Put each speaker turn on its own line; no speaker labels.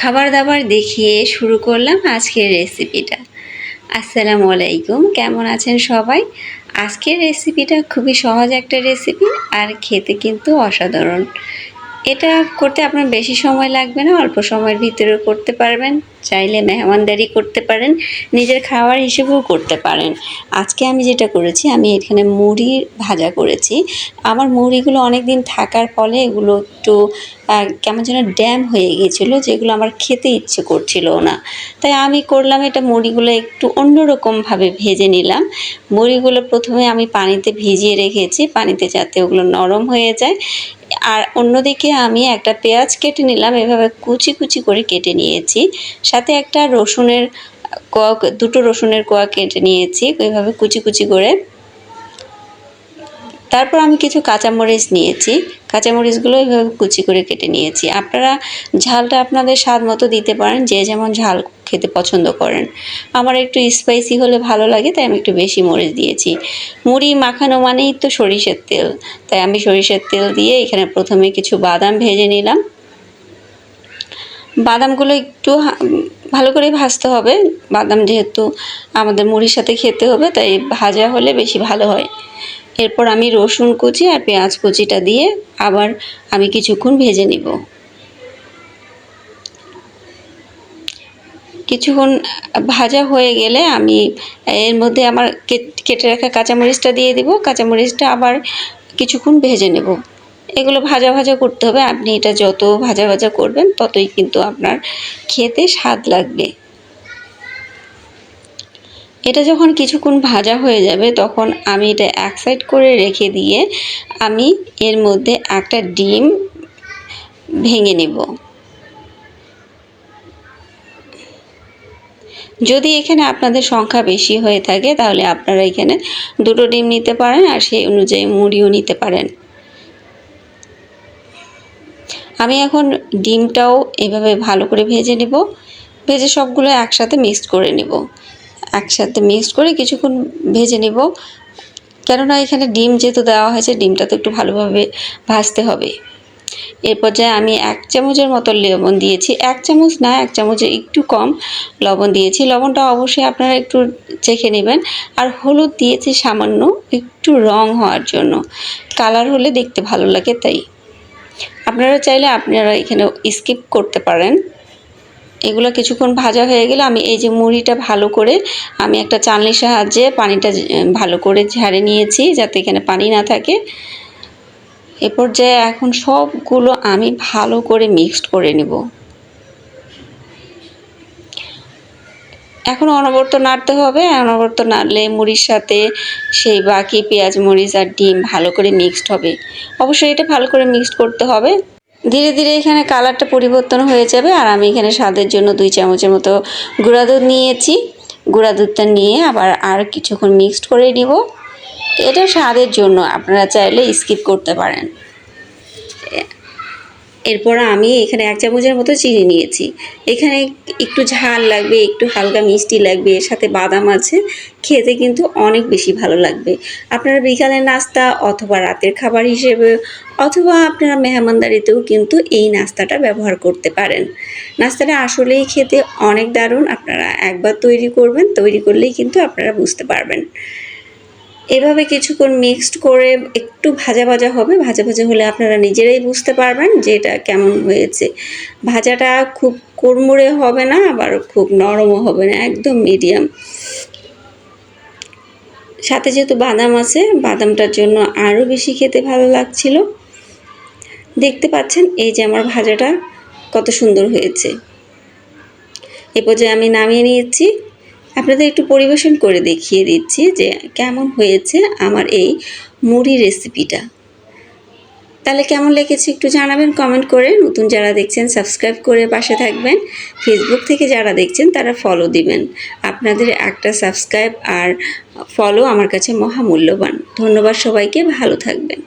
খাবার দাবার দেখিয়ে শুরু করলাম আজকের রেসিপিটা। আসসালামু আলাইকুম, কেমন আছেন সবাই? আজকের রেসিপিটা খুবই সহজ একটা রেসিপি আর খেতে কিন্তু অসাধারণ। এটা করতে আপনার বেশি সময় লাগবে না, অল্প সময়ের ভিতরে করতে পারবেন, চাইলে মেহমানদারি করতে পারেন, নিজের খাওয়ার হিসেবেও করতে পারেন। আজকে আমি যেটা করেছি, আমি এখানে মুড়ি ভাজা করেছি। আমার মুড়িগুলো অনেক দিন থাকার ফলে এগুলো একটু কেমন যেন ড্যাম হয়ে গিয়েছিল, যেগুলো আমার খেতে ইচ্ছে করছিল না। তাই আমি করলাম এটা, মুড়িগুলো একটু অন্যরকমভাবে ভেজে নিলাম। মুড়িগুলো প্রথমে আমি পানিতে ভিজিয়ে রেখেছি, পানিতে যাতে ওগুলো নরম হয়ে যায়। আর অন্যদিকে আমি একটা পেঁয়াজ কেটে নিলাম, এভাবে কুচি কুচি করে কেটে নিয়েছি। সাথে একটা রসুনের কোয়া দুটো রসুনের কোয়া কেটে নিয়েছি ওইভাবে কুচি কুচি করে। তারপর আমি কিছু কাঁচামরিচ নিয়েছি। কাঁচামরিচগুলো এইভাবে কুচি করে কেটে নিয়েছি। আপনারা ঝালটা আপনাদের স্বাদ মতো দিতে পারেন, যে যেমন ঝাল খেতে পছন্দ করেন। আমার একটু স্পাইসি হলে ভালো লাগে, তাই আমি একটু বেশি মরিচ দিয়েছি। মুড়ি মাখানো মানেই তো সরিষার তেল। তাই আমি সরিষার তেল দিয়ে এখানে প্রথমে কিছু বাদাম ভেজে নিলাম। বাদামগুলো একটু ভালো করে ভাজতে হবে। বাদাম যেহেতু আমাদের মুড়ির সাথে খেতে হবে, তাই ভাজা হলে বেশি ভালো হয়। এরপর আমি রসুন কুচি আর পেঁয়াজ কুচিটা দিয়ে আবার আমি কিছুক্ষণ ভেজে নিব। কিছুক্ষণ ভাজা হয়ে গেলে আমি এর মধ্যে আমার কেট- রাখা কাঁচামরিচটা দিয়ে দিব। কাঁচামরিচটা আবার কিছুক্ষণ ভেজে নেব। এগুলো ভাজা ভাজা করতে হবে। আপনি এটা যত ভাজা ভাজা করবেন, ততই কিন্তু আপনার খেতে স্বাদ লাগবে। এটা যখন কিছুক্ষণ ভাজা হয়ে যাবে, তখন আমি এটা এক সাইড করে রেখে দিয়ে আমি এর মধ্যে একটা ডিম ভেঙে নেব। যদি এখানে আপনাদের সংখ্যা বেশি হয়ে থাকে, তাহলে আপনারা এখানে দুটো ডিম নিতে পারেন আর সেই অনুযায়ী মুড়িও নিতে পারেন। আমি এখন ডিমটাও এভাবে ভালো করে ভেজে নেব। ভেজে সবগুলো একসাথে মিক্সড করে নেব। একসাথে মিক্সড করে কিছুক্ষণ ভেজে নেব। কেননা এখানে ডিম যেহেতু দেওয়া হয়েছে, ডিমটা তো একটু ভালোভাবে ভাজতে হবে। এরপর যে আমি এক চামচের মতো লবণ দিয়েছি। এক চামচ না, এক চামচে একটু কম লবণ দিয়েছি। লবণটা অবশ্যই আপনারা একটু চেখে নেবেন। আর হলুদ দিয়েছি সামান্য একটু রং হওয়ার জন্য। কালার হলে দেখতে ভালো লাগে, তাই। আপনারা চাইলে আপনারা এখানে স্কিপ করতে পারেন। এগুলো কিছুক্ষণ ভাজা হয়ে গেলে আমি এই যে মুড়িটা ভালো করে আমি একটা চালনির সাহায্যে পানিটা ভালো করে ঝাড়ে নিয়েছি যাতে এখানে পানি না থাকে। এ পর্যায়ে এখন সবগুলো আমি ভালো করে মিক্সড করে নেব। এখন অনবর্ত নাড়তে হবে, অনবর্ত নাড়লে মুড়ির সাথে সেই বাকি পেঁয়াজ, মরিচ আর ডিম ভালো করে মিক্সড হবে। অবশ্যই এটা ভালো করে মিক্সড করতে হবে। ধীরে ধীরে এখানে কালারটা পরিবর্তন হয়ে যাবে আর আমি এখানে স্বাদের জন্য দুই চামচের মতো গুঁড়া দুধ নিয়েছি। গুঁড়া দুধটা নিয়ে আবার আর কিছুক্ষণ মিক্সড করে নিব। এটা স্বাদের জন্য, আপনারা চাইলে স্কিপ করতে পারেন। এরপর আমি এখানে এক চামচের মতো চিনি নিয়েছি। এখানে একটু ঝাল লাগবে, একটু হালকা মিষ্টি লাগবে, এর সাথে বাদাম আছে। খেতে কিন্তু অনেক বেশি ভালো লাগবে। আপনারা বিকালের নাস্তা অথবা রাতের খাবার হিসেবে অথবা আপনারা মেহমানদারিতেও কিন্তু এই নাস্তাটা ব্যবহার করতে পারেন। নাস্তাটা আসলেই খেতে অনেক দারুণ। আপনারা একবার তৈরি করবেন, তৈরি করলেই কিন্তু আপনারা বুঝতে পারবেন। এভাবে কিছুক্ষণ মিক্সড করে একটু ভাজা ভাজা হবে। ভাজা ভাজা হলে আপনারা নিজেরাই বুঝতে পারবেন যে এটা কেমন হয়েছে। ভাজাটা খুব কুড়মুড়ে হবে না, আবার খুব নরমও হবে না, একদম মিডিয়াম সাথে যেহেতু বাদাম আছে, বাদামটার জন্য আরও বেশি খেতে ভালো লাগছিল। দেখতে পাচ্ছেন এই যে আমার ভাজাটা কত সুন্দর হয়েছে। এ পর্যায়ে আমি নামিয়ে নিয়েছি। আপনাদের একটু পরিবেশন করে দেখিয়ে দিচ্ছি যে কেমন হয়েছে আমার এই মুড়ি রেসিপিটা। তাহলে কেমন লেগেছে একটু জানাবেন কমেন্ট করে। নতুন যারা দেখছেন সাবস্ক্রাইব করে পাশে থাকবেন। ফেসবুক থেকে যারা দেখছেন, তারা ফলো দিবেন। আপনাদের একটা সাবস্ক্রাইব আর ফলো আমার কাছে মহামূল্যবান। ধন্যবাদ সবাইকে, ভালো থাকবেন।